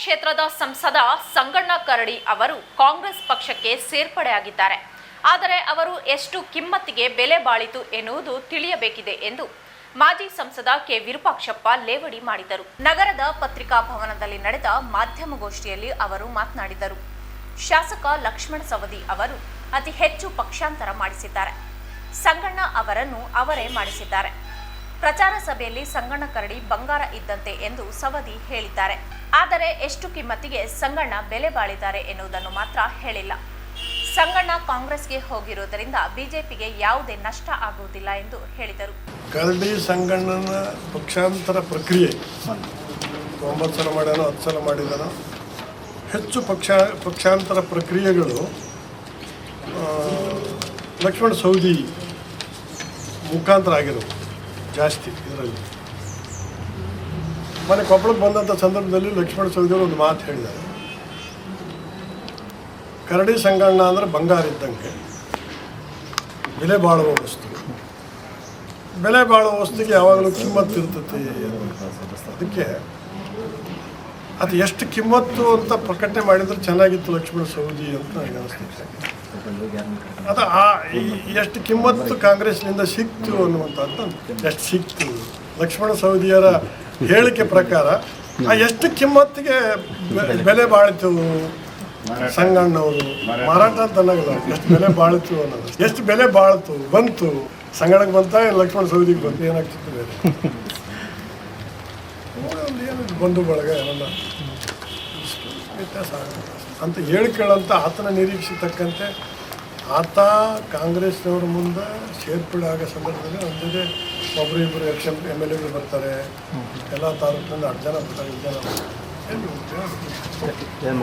ಕ್ಷೇತ್ರದ ಸಂಸದ ಸಂಗಣ್ಣ ಕರಡಿ ಅವರು ಕಾಂಗ್ರೆಸ್ ಪಕ್ಷಕ್ಕೆ ಸೇರ್ಪಡೆಯಾಗಿದ್ದಾರೆ. ಆದರೆ ಅವರು ಎಷ್ಟು ಕಿಮ್ಮತ್ತಿಗೆ ಬೆಲೆ ಬಾಳಿತು ಎನ್ನುವುದು ತಿಳಿಯಬೇಕಿದೆ ಎಂದು ಮಾಜಿ ಸಂಸದ ಕೆ. ವಿರೂಪಾಕ್ಷಪ್ಪ ಲೇವಡಿ ಮಾಡಿದರು. ನಗರದ ಪತ್ರಿಕಾ ಭವನದಲ್ಲಿ ನಡೆದ ಮಾಧ್ಯಮಗೋಷ್ಠಿಯಲ್ಲಿ ಅವರು ಮಾತನಾಡಿದರು. ಶಾಸಕ ಲಕ್ಷ್ಮಣ ಸವದಿ ಅವರು ಅತಿ ಹೆಚ್ಚು ಪಕ್ಷಾಂತರ ಮಾಡಿಸಿದ್ದಾರೆ. ಸಂಗಣ್ಣ ಅವರನ್ನು ಅವರೇ ಮಾಡಿಸಿದ್ದಾರೆ. ಪ್ರಚಾರ ಸಭೆಯಲ್ಲಿ ಸಂಗಣ್ಣ ಕರಡಿ ಬಂಗಾರ ಇದ್ದಂತೆ ಎಂದು ಸವದಿ ಹೇಳಿದ್ದಾರೆ. ಆದರೆ ಎಷ್ಟು ಕಿಮ್ಮತ್ತಿಗೆ ಸಂಗಣ್ಣ ಬೆಲೆ ಬಾಳಿದ್ದಾರೆ ಎನ್ನುವುದನ್ನು ಮಾತ್ರ ಹೇಳಿಲ್ಲ. ಸಂಗಣ್ಣ ಕಾಂಗ್ರೆಸ್ಗೆ ಹೋಗಿರುವುದರಿಂದ ಬಿಜೆಪಿಗೆ ಯಾವುದೇ ನಷ್ಟ ಆಗುವುದಿಲ್ಲ ಎಂದು ಹೇಳಿದರು. ಕರಡಿ ಸಂಗಣ್ಣನ ಪಕ್ಷಾಂತರ ಪ್ರಕ್ರಿಯೆ ಒಂಬತ್ತು ಸಲ ಮಾಡ್ಯಾನೋ, ಹತ್ತು ಸಲ ಮಾಡಿದಾನೋ, ಹೆಚ್ಚು ಪಕ್ಷ, ಪಕ್ಷಾಂತರ ಪ್ರಕ್ರಿಯೆಗಳು ಲಕ್ಷ್ಮಣ ಸೌದಿ ಮುಖಾಂತರ ಆಗಿರೋದು ಜಾಸ್ತಿ ಇದರಲ್ಲಿ. ಮನೆ ಕೊಪ್ಪಳಕ್ಕೆ ಬಂದಂಥ ಸಂದರ್ಭದಲ್ಲಿ ಲಕ್ಷ್ಮಣ ಸೌದಿ ಅವರು ಒಂದು ಮಾತು ಹೇಳಿದ್ದಾರೆ. ಕರಡಿ ಸಂಗಣ್ಣ ಅಂದರೆ ಬಂಗಾರ ಇದ್ದಂಗೆ. ಬೆಲೆ ಬಾಳುವ ವಸ್ತು. ಬೆಲೆ ಬಾಳುವ ವಸ್ತುಗೆ ಯಾವಾಗಲೂ ಕಿಮ್ಮತ್ತು ಇರ್ತೈತಿ ಅದಕ್ಕೆ ಅದು ಎಷ್ಟು ಕಿಮ್ಮತ್ತು ಅಂತ ಪ್ರಕಟಣೆ ಮಾಡಿದ್ರೆ ಚೆನ್ನಾಗಿತ್ತು ಲಕ್ಷ್ಮಣ ಸೌದಿ ಅಂತ ನನಗೆ ಅನಿಸ್ತದೆ ಅದು ಆ ಎಷ್ಟು ಕಿಮ್ಮತ್ತು ಕಾಂಗ್ರೆಸ್ನಿಂದ ಸಿಕ್ತು ಅನ್ನುವಂಥದ್ದು ಎಷ್ಟು ಸಿಕ್ತು. ಲಕ್ಷ್ಮಣ ಸೌದಿಯರ ಹೇಳಿಕೆ ಪ್ರಕಾರ ಆ ಎಷ್ಟು ಕಿಮ್ಮತ್ತಿಗೆ ಬೆಲೆ ಬಾಳಿತು ಸಂಗಣ್ಣವರು. ಮಾರಾಟ ಅಂತ ಅನ್ನೋಲ್ಲ ಎಷ್ಟು ಬೆಲೆ ಬಾಳಿತು ಅನ್ನೋದು. ಎಷ್ಟು ಬೆಲೆ ಬಾಳ್ತು, ಬಂತು. ಸಂಗಣಕ್ಕೆ ಬಂತ ಲಕ್ಷ್ಮಣ ಸೌದಿಗೆ ಬಂತು. ಏನಾಗ್ತಿತ್ತು ಬೇರೆ? ಒಂದು ಏನು ಬಂಧು ಬಳಗ ಏನಲ್ಲ? ವ್ಯತ್ಯಾಸ ಆಗುತ್ತೆ. ಅಂತ ಹೇಳ್ಕೊಳ್ಳಂತ ಆತನ ನಿರೀಕ್ಷಿತಕ್ಕಂತೆ ಆತ ಕಾಂಗ್ರೆಸ್ನವ್ರ ಮುಂದೆ ಸೇರ್ಪಡೆ ಆಗೋ ಸಂದರ್ಭದಲ್ಲಿ ನಮ್ಮ ಒಬ್ಬರು ಇಬ್ಬರು ಎಕ್ಸ್ ಎಂ ಎಂ ಎಲ್ ಎಗಳು ಬರ್ತಾರೆ. ಎಲ್ಲ ತಾಲೂಕಿನಿಂದ ಹತ್ತು ಜನ ಬರ್ತಾರೆ ಜನ ಏನು